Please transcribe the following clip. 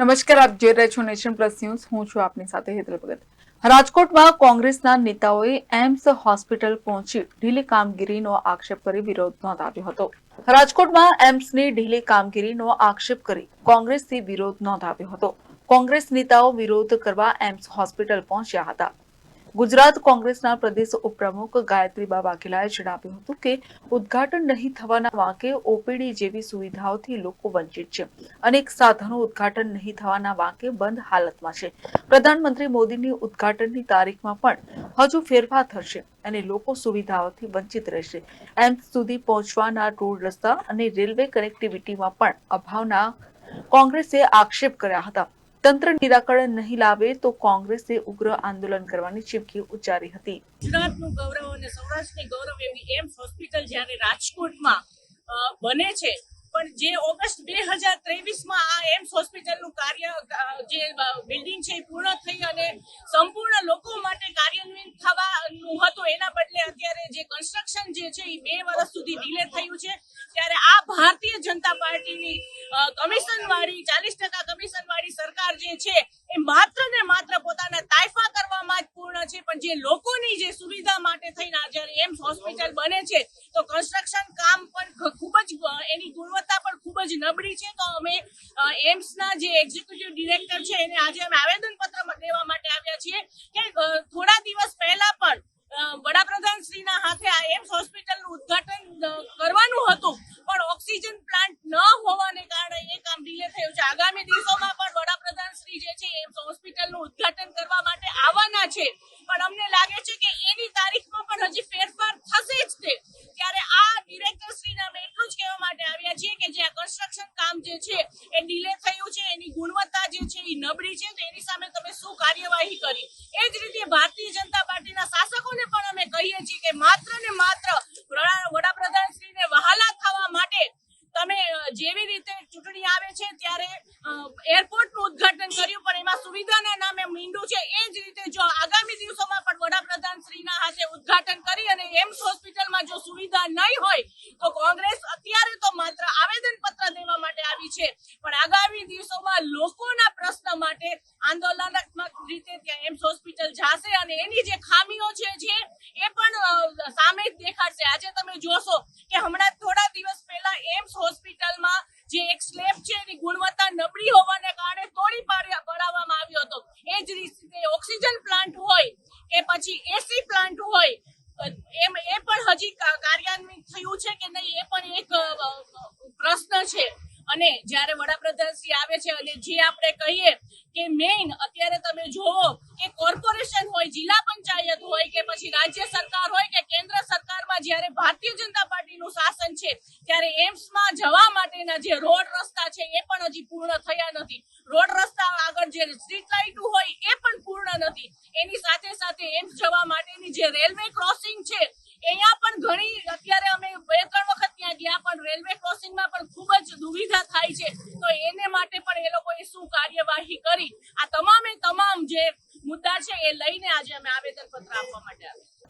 નમસ્કાર, આપ જોઈ રહ્યા છો નેશન પ્લસ ન્યૂઝ. હું છું આપની સાથે હેતલ ભગત. રાજકોટમાં કોંગ્રેસના નેતાઓએ એમ્સ હોસ્પિટલ પહોંચી ઢીલી કામગીરીનો આક્ષેપ કરી વિરોધ નોંધાવ્યો હતો. રાજકોટમાં એમ્સની ઢીલી કામગીરીનો આક્ષેપ કરી કોંગ્રેસથી વિરોધ નોંધાવ્યો હતો. કોંગ્રેસ નેતાઓ વિરોધ કરવા એમ્સ હોસ્પિટલ પહોંચ્યા હતા. ગુજરાત કોંગ્રેસના પ્રદેશ ઉપપ્રમુખ ગાયત્રીબા વાઘેલાએ જણાવ્યું હતું કે, ઉદ્ઘાટન નહીં થવાના વાંકે ઓપીડી જેવી સુવિધાઓથી લોકો વંચિત છે અનેક સાધનો ઉદ્ઘાટન નહીં થવાના વાંકે બંધ હાલતમાં છે. પ્રધાનમંત્રી મોદીની ઉદ્ઘાટનની તારીખમાં પણ હજુ ફેરફાર થશે અને લોકો સુવિધાઓથી વંચિત રહેશે. એમ્સ સુધી પહોંચવાના રોડ રસ્તા અને રેલવે કનેક્ટિવિટીમાં પણ અભાવના કોંગ્રેસે આક્ષેપ કર્યા હતા. તંત્ર નિરાકરણ નહીં લાવે તો કોંગ્રેસે ઉગ્ર આંદોલન કરવાની ચીમકી ઉચ્ચારી હતી. ગુજરાતનું ગૌરવ અને સૌરાષ્ટ્રની ગૌરવ એવી એમ્સ હોસ્પિટલ જ્યારે રાજકોટમાં બને છે, પણ જે ઓગસ્ટ બે હજાર ત્રેવીસમાં આ એમ્સ હોસ્પિટલનું કાર્ય જે બિલ્ડિંગ છે એ પૂર્ણ થઈ અને સંપૂર્ણ લોકો માટે કાર્યાન્વિત થવાનું હતું, એના બદલે અત્યારે જે કન્સ્ટ્રક્શન જે છે એ બે વર્ષ સુધી ડિલે થયું છે. ત્યારે આ ભારતીય જનતા પાર્ટીની કમિશન વાળી ચાલીસ ટકા કમિશન વાળી છે, એ માત્ર ને માત્ર પોતાના તાઇફા કરવામાં જ પૂર્ણ છે, પણ જે લોકોની જે સુવિધા માટે થઈને જ્યારે એમ્સ હોસ્પિટલ બને છે, તો કન્સ્ટ્રક્શન કામ પણ ખૂબ જ, એની ગુણવત્તા પણ ખૂબ જ નબળી છે. તો અમે એમ્સના જે એક્ઝિક્યુટિવ ડિરેક્ટર છે, એને આજે અમે આવેદન પત્ર દેવા માટે આવ્યા છીએ કે અ, થોડા દિવસ પહેલા પણ અ, વડાપ્રધાન શ્રીના હાથે આ એમ્સ હોસ્પિટલનું ઉદ્ઘાટન અ, કરવાનું હતું પણ ઓક્સિજન પ્લાન્ટ ન હોવાને કારણે એ કામ ડિલે થયું છે આગામી દિવસોમાં પણ વડાપ્રધાન શ્રી જે છે એમ્સ હોસ્પિટલનું ઉદ્ઘાટન કરવા માટે આવવાના છે પણ અમને લાગે છે કે એની તારીખમાં પણ હજી ફેરફાર થશે જ તે ત્યારે આ ડિરેક્ટર શ્રીને અમે એટલું જ કહેવા માટે આવ્યા છીએ કે જે આ કન્સ્ટ્રક્શન કામ જે છે એ ડિલે થયું છે એની ગુણવત્તા જે છે એ નબળી છે એની સામે તમે શું કાર્યવાહી કરી? એ જ રીતે ભારતીય જનતા પાર્ટીના શાસકોને પણ અમે કહીએ છીએ કે માત્ર ને માત્ર વડા- વડાપ્રધાન શ્રીને વહાલા થવા માટે તમે જેવી રીતે ચૂંટણી આવે છે ત્યારે એરપોર્ટનું ઉદઘાટન કર્યું, પણ એમાં સુવિધાના નામે મીંડું છે. એ જ રીતે જો આગામી દિવસોમાં પણ વડાપ્રધાન શ્રીના હાથે ઉદ્ઘાટન કરી અને એમ્સ હોસ્પિટલમાં જો સુવિધા નહીં હોય, તો કોંગ્રેસ અત્યારે તો માત્ર આવેદન પત્ર દેવા માટે આવી છે. પણ આગામી દિવસોમાં લોકોના પ્રશ્ન માટે આંદોલનાત્મક રીતે ત્યાં એમ્સ હોસ્પિટલ જશે અને એની જે ખામીઓ છે જે એ પણ અ, સામે જ આજે તમે જોશો કે હમણાં થોડા દિવસ પહેલા એમ્સ હોસ્પિટલમાં જે એક સ્લેબ છે એની ગુણવત્તા નબળી હોવાને કારણે તોડી પડાવવામાં આવ્યો હતો. એ જ રીતે ઓક્સિજન પ્લાન્ટ હોય કે પછી એસી પ્લાન્ટ હોય, એમ એ પણ હજી કાર્યાન્વિત થયું છે કે નહીં એ પણ એક પ્રશ્ન છે. અને જ્યારે વડાપ્રધાન શ્રી આવે છે અને જે આપણે કહીએ કે મેઇન અત્યારે તમે જોવો કે કોર્પોરેશન હોય, જિલ્લા પંચાયત હોય કે પછી રાજ્ય સરકાર હોય કે કેન્દ્ર જ્યારે ભારતીય જનતા પાર્ટીનું શાસન છે, ત્યારે એમ્સમાં જવા માટેના જે રોડ રસ્તા છે, એ પણ હજી પૂર્ણ થયા નથી. રોડ રસ્તા આગળ જે સ્ટ્રીટ લાઇટો હોય, એ પણ પૂર્ણ નથી. એની સાથે સાથે એમ્સ જવા માટેની જે રેલવે ક્રોસિંગ છે, અહીંયા પણ ઘણી, અત્યારે અમે બે, ત્રણ વખત ત્યાં ગયા, પણ રેલવે ક્રોસિંગમાં પણ ખૂબ જ દુવિધા થાય છે. તો એને માટે પણ એ લોકોએ શું કાર્યવાહી કરી? આ તમામે તમામ જે મુદ્દા છે, એ લઈને આજે અમે આવેદન પત્ર આપવા માટે આવ્યા